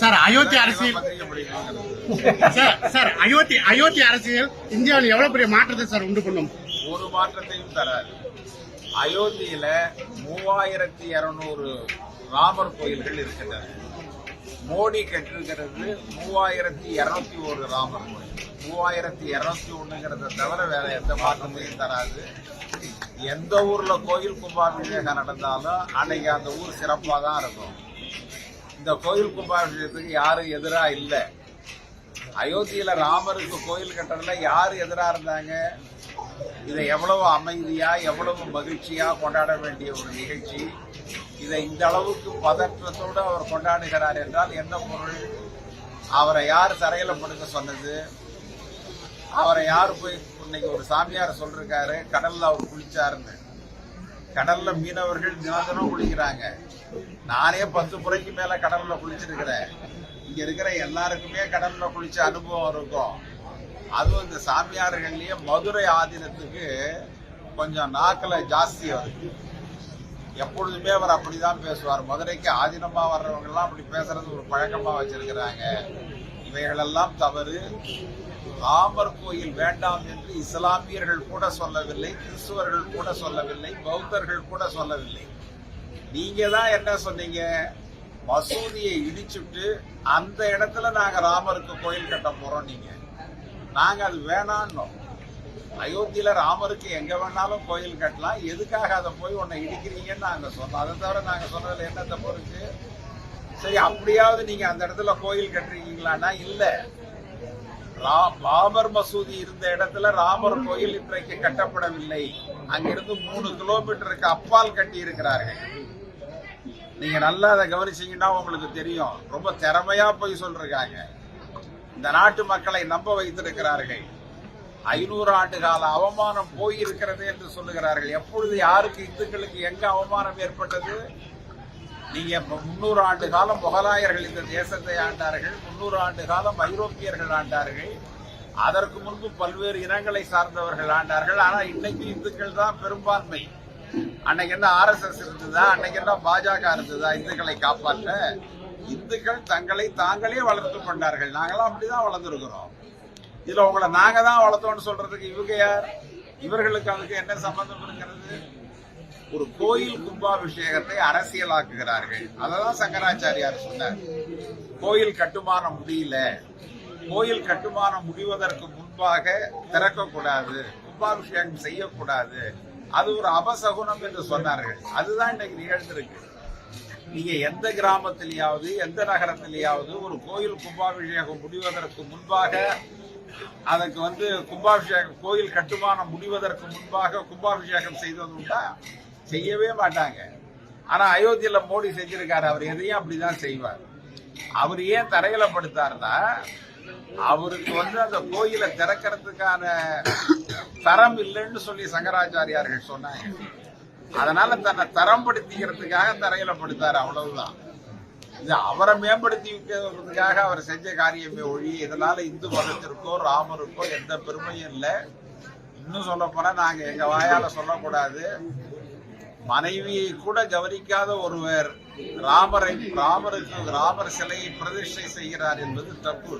Sir Ayodhya அரசியல் sir sir Ayodhya Ayodhya அரசியல் இந்தியாவில் எவ்வளவு பெரிய மாற்றத்தை சார் உண்டு பண்ணும்? ஒரு மாற்றத்தையும் தராது. அயோத்தியில மூவாயிரத்தி இருநூறு ராமர் கோயில்கள் இருக்கின்றன. மோடி கட்டிருக்கிறது மூவாயிரத்தி இருநூத்தி ஒரு ராமர் கோயில். மூவாயிரத்தி இருநூத்தி ஒண்ணுங்கிறத தவிர வேற எந்த மாற்றத்தையும் தராது. எந்த ஊர்ல கோயில் கும்பாபிஷேகம் நடந்தாலும் அன்னைக்கு அந்த ஊர் சிறப்பாக தான் இருக்கும். இந்த கோயில் கும்பாபிஷேகத்துக்கு யாரும் எதிராக இல்லை. அயோத்தியில ராமருக்கு கோயில் கட்டுறதுல யார் எதிராக இருந்தாங்க? இதை எவ்வளவு அமைதியா எவ்வளவு மகிழ்ச்சியா கொண்டாட வேண்டிய ஒரு நிகழ்ச்சி. இதை இந்த அளவுக்கு பதற்றத்தோடு அவர் கொண்டாடுகிறார் என்றால் என்ன பொருள்? அவரை யார் தரையில படுக்க சொன்னது? அவரை யார் போய் இன்னைக்கு ஒரு சாமியார் சொல்லிருக்காரு கடல்ல அவர் குளிச்சாருன்னு. கடல்ல மீனவர்கள் தினம் குளிக்கிறாங்க. நானே பத்து முறைக்கு மேல கடல்ல குளிச்சிருக்கிறேன். இங்க இருக்கிற எல்லாருக்குமே கடல்ல குளிச்ச அனுபவம் இருக்கும். அதுவும் இந்த சாமியார்கள்லயே மதுரை ஆதீனத்துக்கு கொஞ்சம் நாக்கில் ஜாஸ்தி வருது. எப்பொழுதுமே அவர் அப்படிதான் பேசுவார். மதுரைக்கு ஆதீனமா வர்றவங்கெல்லாம் அப்படி பேசுறது ஒரு பழக்கமா வச்சிருக்கிறாங்க. இவைகளெல்லாம் தவறு. ராமர் கோயில் வேண்டாம் என்று இஸ்லாமியர்கள் கூட சொல்லவில்லை கிறிஸ்துவர்கள் கூட சொல்லவில்லை பௌத்தர்கள் கூட சொல்லவில்லை. நீங்க தான் என்ன சொன்னீங்க? மசூதியை இடிச்சுட்டு அந்த இடத்துல நாங்க ராமருக்கு கோயில் கட்ட போறோம் நீங்க. நாங்க அது வேணான்னோம். அயோத்தியில ராமருக்கு எங்க வேணாலும் கோயில் கட்டலாம். எதுக்காக அதை போய் உன்னை இடிக்கிறீங்கன்னு நாங்க சொன்னோம். அதை தவிர நாங்க சொன்னதுல என்ன தப்பு இருக்கு சரி அப்படியாவது நீங்க அந்த இடத்துல கோயில் கட்டுறீங்களான்னா இல்லை. பாபர் மசூதி இருந்த இடத்துல ராமர் கோயில் இன்றைக்கு கட்டப்படவில்லை. அங்கிருந்து மூணு கிலோமீட்டருக்கு அப்பால் கட்டி இருக்கிறார்கள் நீங்க நல்லா அதை கவனிச்சீங்கன்னா உங்களுக்கு தெரியும். ரொம்ப திறமையா போய் சொல்றாங்க. இந்த நாட்டு மக்களை நம்ப வைத்திருக்கிறார்கள். ஐநூறு ஆண்டு கால அவமானம் போயிருக்கிறது என்று சொல்லுகிறார்கள். எப்பொழுது யாருக்கு இந்துக்களுக்கு எங்க அவமானம் ஏற்பட்டது? நீங்க இப்ப முன்னூறு ஆண்டு காலம் முகலாயர்கள் இந்த தேசத்தை ஆண்டார்கள் முன்னூறு ஆண்டு காலம் ஐரோப்பியர்கள் ஆண்டார்கள். அதற்கு முன்பு பல்வேறு இனங்களை சார்ந்தவர்கள் ஆண்டார்கள். ஆனா இன்னைக்கு இந்துக்கள் தான் பெரும்பான்மை. அன்னைக்கு என்ன ஆர்எஸ்எஸ் இருந்ததா? அன்னைக்கு என்ன பாஜக இருந்ததா? இந்துக்களை காப்பாற்ற இந்துக்கள் தங்களை தாங்களே வளர்த்து கொண்டார்கள். நாங்களாம் அப்படிதான் வளர்ந்துருக்கிறோம். இதுல உங்களை நாங்க தான் வளர்த்தோம்னு சொல்றதுக்கு இவங்க யார்? இவர்களுக்கு அதுக்கு என்ன சம்பந்தம் இருக்கிறது? ஒரு கோயில் கும்பாபிஷேகத்தை அரசியலாக்குகிறார்கள். அததான் சங்கராச்சாரியார் சொன்னார். கோயில் கட்டுமானம் முடியல. கோயில் கட்டுமானம் முடிவதற்கு முன்பாக திறக்கக்கூடாது. கும்பாபிஷேகம் செய்யக்கூடாது. அது ஒரு அபசகுனம் என்று சொன்னார்கள். அதுதான் இன்னைக்கு நிகழ்ந்திருக்கு. நீங்க எந்த கிராமத்திலேயாவது எந்த நகரத்திலேயாவது ஒரு கோயில் கும்பாபிஷேகம் முடிவதற்கு முன்பாக அதுக்கு வந்து கும்பாபிஷேகம் கோயில் கட்டுமானம் முடிவதற்கு முன்பாக கும்பாபிஷேகம் செய்தது உண்டா? செய்யவே மாட்டாங்க. ஆனா அயோத்தியில மோடி செஞ்சிருக்காரு. அவர் எதையும் அப்படிதான் செய்வார். அவர் ஏன் தரையில படுத்தார்னா அவருக்கு வந்து அந்த கோயிலை திறக்கிறதுக்கான தரம் இல்லைன்னு சொல்லி சங்கராச்சாரியார்கள் சொன்னாங்க. அதனால தன்னை தரம்படுத்திக்கிறதுக்காக தரையில படுத்தார் அவ்வளவுதான். இது அவரை மேம்படுத்தி வைக்கிறதுக்காக அவர் செஞ்ச காரியமே ஒழி இதனால இந்து மதத்திற்கோ ராமருக்கோ எந்த பெருமையும் இல்லை. இன்னும் சொல்ல போனா நாங்க எங்க வாயால சொல்லக்கூடாது. மனைவியை கூட கவனிக்காத ஒருவர் ராமரை ராமருக்கு ராமர் சிலையை பிரதிஷ்டை செய்கிறார் என்பது தப்பு.